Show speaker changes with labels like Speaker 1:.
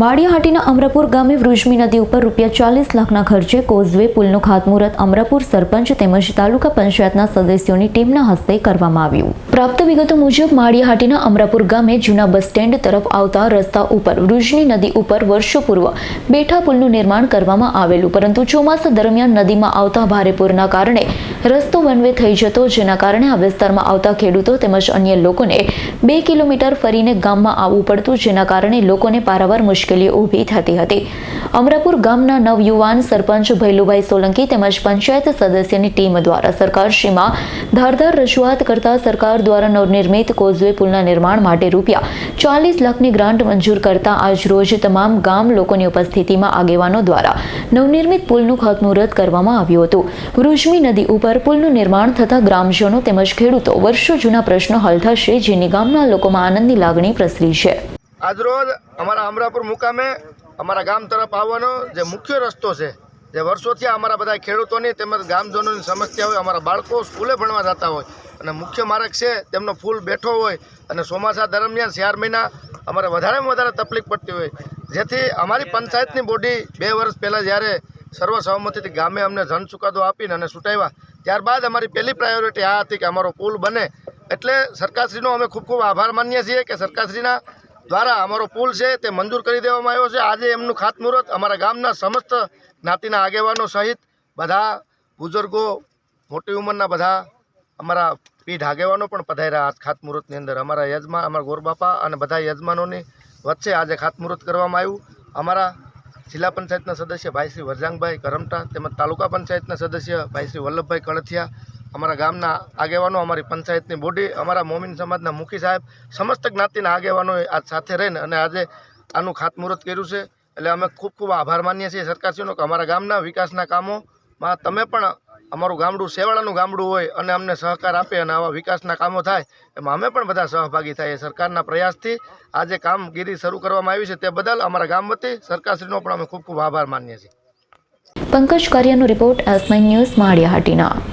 Speaker 1: માળિયાહાટીના અમરાપુર ગામે વૃજમી નદી ઉપર રૂપિયા ચાલીસ લાખના ખર્ચે કોઝવે પુલનું ખાતમુહૂર્ત અમરાપુર સરપંચ તેમજ તાલુકા પંચાયતના સદસ્યોની ટીમના હસ્તે કરવામાં આવ્યું. પ્રાપ્ત વિગતો મુજબ, માળિયાહાટીના અમરાપુર ગામે જૂના બસ સ્ટેન્ડ તરફ આવતા રસ્તા ઉપર વૃજની નદી ઉપર વર્ષો પૂર્વ બેઠા પુલનું નિર્માણ કરવામાં આવેલું, પરંતુ ચોમાસા દરમિયાન નદીમાં આવતા ભારે પૂરના કારણે રસ્તો વનવે થઈ જતો, જેના કારણે આ વિસ્તારમાં આવતા ખેડૂતો તેમજ અન્ય લોકોને બે કિલોમીટર ફરીને ગામમાં આવવું પડતું, જેના કારણે લોકોને પારાવાર મુશ્કેલીઓ ઊભી થતી હતી. અમરાપુર ગામના નવયુવાન સરપંચ ભૈલુભાઈ સોલંકી તેમજ પંચાયત સદસ્યની ટીમ દ્વારા સરકારશ્રીમાં ધારધાર રજૂઆત કરતા સરકાર દ્વારા નવનિર્મિત કોઝવે પુલના નિર્માણ માટે રૂપિયા ચાલીસ લાખની ગ્રાન્ટ મંજૂર કરતા આજરોજ તમામ ગામ લોકોની ઉપસ્થિતિમાં આગેવાનો દ્વારા નવનિર્મિત પુલનું ખાતમુહૂર્ત કરવામાં આવ્યું હતું. વૃજમી નદી ઉપર પુલનું નિર્માણ થતાં ગ્રામજનો તેમજ ખેડૂતો વર્ષો જૂના પ્રશ્નો હલ થશે, જેની ગામના લોકોમાં આનંદની લાગણી પ્રસરી છે.
Speaker 2: આજરોજ અમારા અમરાપુર મુકામે અમારા ગામ તરફ આવવાનો જે મુખ્ય રસ્તો છે, જે વર્ષોથી અમારા બધા ખેડૂતોની તેમજ ગામજનોની સમસ્યા હોય, અમારા બાળકો સ્કૂલે ભણવા જતા હોય અને મુખ્ય માર્ગ છે તેમનો ફૂલ બેઠો હોય અને ચોમાસા દરમિયાન ચાર મહિના અમારે વધારેમાં વધારે તકલીફ પડતી હોય. જેથી અમારી પંચાયતની બોડી બે વર્ષ પહેલાં જ્યારે સર્વસહમતિથી ગામે અમને જન ચુકાદો આપીને અને છૂટાવ્યા ત્યારબાદ અમારી પહેલી પ્રાયોરિટી આ હતી કે અમારો પુલ બને. એટલે સરકારશ્રીનો અમે ખૂબ ખૂબ આભાર માનીએ છીએ કે સરકારશ્રીના દ્વારા અમારો પુલ છે તે મંજૂર કરી દેવામાં આવ્યો છે. આજે એમનું ખાતમુહૂર્ત અમારા ગામના સમસ્ત જ્ઞાતિના આગેવાનો સહિત બધા બુઝુર્ગો, મોટી ઉંમરના બધા અમારા પીઢ આગેવાનો પણ પધાર્યા આ ખાતમુહૂર્તની અંદર. અમારા યજમાન અમારા ગોરબાપા અને બધા યજમાનોની વચ્ચે આજે ખાતમુહૂર્ત કરવામાં આવ્યું. અમારા જિલ્લા પંચાયતના સદસ્ય ભાઈ શ્રી વરજાંગભાઈ કરમટા તેમજ તાલુકા પંચાયતના સદસ્ય ભાઈ શ્રી વલ્લભભાઈ કળથિયા અમારા ગામના આગેવાનો, અમારી પંચાયતની બોડી, અમારા મોમીન સમાજના મુખી સાહેબ, સમસ્ત જ્ઞાતિના આગેવાનોએ આજ સાથે રહીને અને આજે આનું ખાતમુહૂર્ત કર્યું છે. એટલે અમે ખૂબ ખૂબ આભાર માનીએ છીએ સરકારશ્રીનો કે અમારા ગામના વિકાસના કામોમાં તમે પણ અમારું ગામડું સેવાળાનું ગામડું હોય અને અમને સહકાર આપે અને આવા વિકાસના કામો થાય, એમાં અમે પણ બધા સહભાગી થાય. સરકારના પ્રયાસથી આજે કામગીરી શરૂ કરવામાં આવી છે તે બદલ અમારા ગામ વતી સરકારશ્રીનો પણ અમે ખૂબ ખૂબ આભાર માનીએ છીએ.
Speaker 1: પંકજ કારિયાનો રિપોર્ટ એસ ન્યૂઝ માળિયાહાટીના